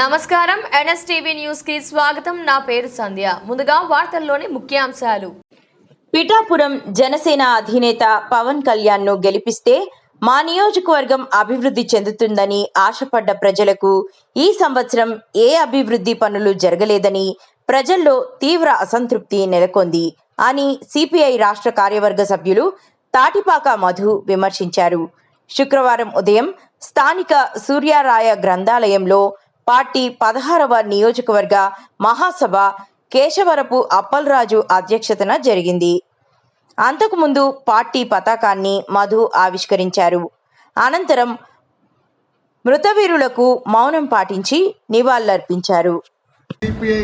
నమస్కారం. ఎన్ఎస్టీవీ న్యూస్కి స్వాగతం. నా పేరు సంధ్య. ముందుగా వార్తల్లోని ముఖ్యాంశాలు. పిఠాపురం జనసేన అధినేత పవన్ కళ్యాణ్ను గెలిపిస్తే మా నియోజకవర్గం అభివృద్ధి చెందుతుందని ఆశపడ్డ ప్రజలకు ఈ సంవత్సరం ఏ అభివృద్ధి పనులు జరగలేదని ప్రజల్లో తీవ్ర అసంతృప్తి నెలకొంది అని సిపిఐ రాష్ట్ర కార్యవర్గ సభ్యులు తాటిపాక మధు విమర్శించారు. శుక్రవారం ఉదయం స్థానిక సూర్యారాయ గ్రంథాలయంలో పార్టీ పదహారవ నియోజకవర్గ మహాసభ కేశవరపు అప్పలరాజు అధ్యక్షతన జరిగింది. అంతకుముందు పార్టీ పతాకాన్ని మధు ఆవిష్కరించారు. అనంతరం మృతవీరులకు మౌనం పాటించి నివాళులర్పించారు. సిపిఐ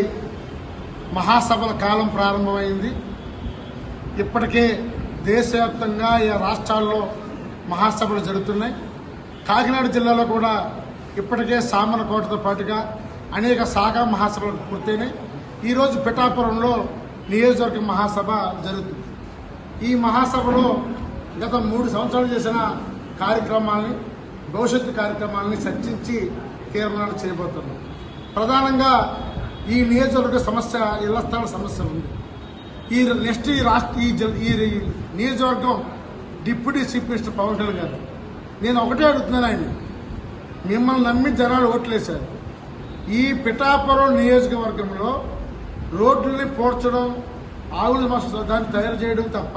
మహాసభల కాలం ప్రారంభమైంది. ఇప్పటికే దేశవ్యాప్తంగా రాష్ట్రాల్లో మహాసభలు జరుగుతున్నాయి. కాకినాడ జిల్లాలో కూడా ఇప్పటికే సామలకోటతో పాటుగా అనేక సాగా మహాసభలు పూర్తయినాయి. ఈరోజు పిఠాపురంలో నియోజకవర్గ మహాసభ జరుగుతుంది. ఈ మహాసభలో గత మూడు సంవత్సరాలు చేసిన కార్యక్రమాలని భవిష్యత్తు కార్యక్రమాలని చర్చించి తీర్మానాలు చేయబోతున్నాం. ప్రధానంగా ఈ నియోజకవర్గ సమస్య ఇళ్ళ స్థల సమస్య ఉంది. ఈ నెక్స్ట్ ఈ రాష్ట్ర ఈ ఈ నియోజకవర్గం deputy chief minister Pawan Kalyan garu. నేను ఒకటే అడుగుతున్నాను ఆయన మిమ్మల్ని నమ్మి జనాలు ఓట్లేశారు. ఈ పిఠాపురం నియోజకవర్గంలో రోడ్లని పోడ్చడం ఆవుల మస్తు దాన్ని తయారు చేయడం తప్ప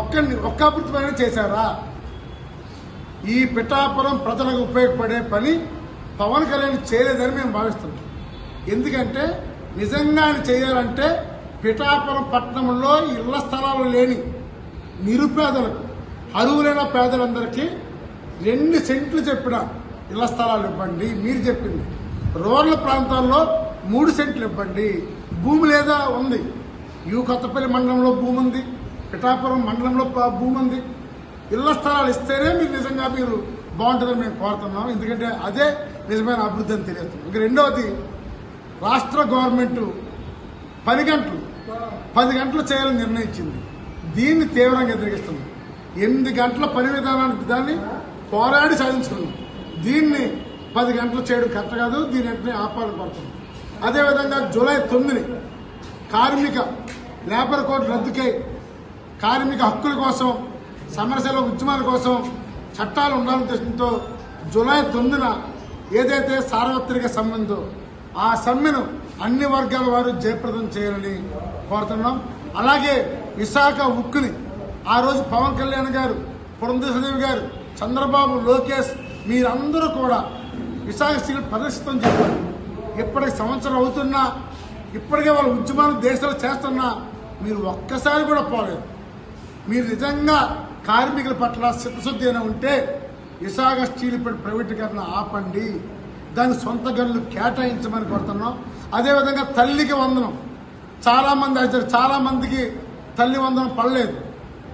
ఒక్క ఒక్క అభివృద్ధి చేశారా? ఈ పిఠాపురం ప్రజలకు ఉపయోగపడే పని పవన్ కళ్యాణ్ చేయలేదని మేము భావిస్తున్నాం. ఎందుకంటే నిజంగా ఆయన చేయాలంటే పిఠాపురం పట్టణంలో ఇళ్ళ స్థలాలు లేని నిరుపేదలకు అరువులైన పేదలందరికీ రెండు సెంట్లు చెప్పిన ఇళ్ళ స్థలాలు ఇవ్వండి మీరు చెప్పింది. రూరల్ ప్రాంతాల్లో మూడు సెంట్లు ఇవ్వండి. భూమి లేదా ఉంది. యూ కొత్తపల్లి మండలంలో భూమి ఉంది పిఠాపురం మండలంలో భూమి ఉంది. ఇళ్ళ స్థలాలు ఇస్తేనే మీరు నిజంగా మీరు బాగుంటుందని మేము కోరుతున్నాం. ఎందుకంటే అదే నిజమైన అభివృద్ధి అని తెలియజేస్తున్నాం. ఇంక రెండవది రాష్ట్ర గవర్నమెంట్ పది గంటలు పది గంటలు చేయాలని నిర్ణయించింది. దీన్ని తీవ్రంగా ఎదిరిగిస్తున్నాం ఎనిమిది గంటల పని విధానానికి దాన్ని పోరాడి సాధించుకున్నాం. దీన్ని పది గంటలు చేయడం కరెక్ట్ కాదు దీని వెంటనే ఆపాలని పడుతుంది. అదేవిధంగా జూలై తొమ్మిది కార్మిక లేబర్ కోడ్ రద్దుకై కార్మిక హక్కుల కోసం సమస్యల ఉద్యమాల కోసం చట్టాలు ఉండాలని ఉద్దేశంతో జూలై తొమ్మిదిన ఏదైతే సార్వత్రిక సమ్మెందో ఆ సమ్మెను అన్ని వర్గాల వారు జయప్రదం చేయాలని కోరుతున్నాం. అలాగే విశాఖ ఉక్కుని ఆ రోజు పవన్ కళ్యాణ్ గారు పురంధేశ్వరదేవి గారు చంద్రబాబు లోకేష్ మీరందరూ కూడా విశాఖ స్టీల్ ప్రదర్శితం చెప్పారు ఇప్పటికి సంవత్సరం అవుతున్నా ఇప్పటికే వాళ్ళ ఉద్యమాలు దేశాలు చేస్తున్నా మీరు ఒక్కసారి కూడా పోలేదు. మీరు నిజంగా కార్మికుల పట్ల చిత్తశుద్ధి అయినా ఉంటే విశాఖ స్టీల్ ప్లాంట్ ప్రైవేటీకరణ ఆపండి. దాని సొంత గనులు కేటాయించమని కోరుతున్నాం. అదేవిధంగా తల్లికి వందనం. చాలామంది అయితే చాలామందికి తల్లి వందనం పడలేదు.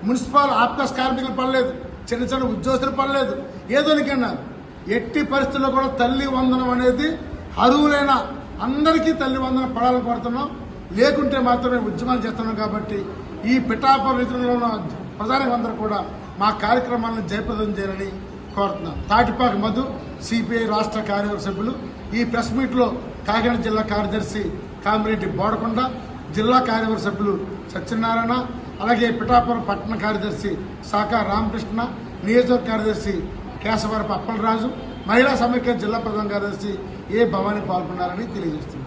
మున్సిపల్ ఆఫ్కాస్ కార్మికులు పడలేదు. చిన్న చిన్న ఉద్యోగస్తులు పడలేదు. ఏదోనికన్నా ఎట్టి పరిస్థితుల్లో కూడా తల్లి వందనం అనేది అరువులైన అందరికీ తల్లి వందనం పడాలని కోరుతున్నాం. లేకుంటే మాత్రమే ఉద్యమాలు చేస్తున్నాం కాబట్టి ఈ పిఠాపురం రైతులలో ఉన్న ప్రధానికందరూ కూడా మా కార్యక్రమాలను జయప్రదం చేయాలని కోరుతున్నాం. తాటిపాక మధు సిపిఐ రాష్ట్ర కార్యవర్గ సభ్యులు. ఈ ప్రెస్ మీట్లో కాకినాడ జిల్లా కార్యదర్శి కామిరెడ్డి బోడకొండ జిల్లా కార్యవర్గ సభ్యులు సత్యనారాయణ అలాగే పిఠాపురం పట్టణ కార్యదర్శి శాఖ రామకృష్ణ నియోజకవర్గ కార్యదర్శి కేశవరపు అప్పలరాజు మహిళా సమైక్య జిల్లా ప్రధాన కార్యదర్శి ఏ భవానీ పాల్గొన్నారని తెలియజేస్తున్నారు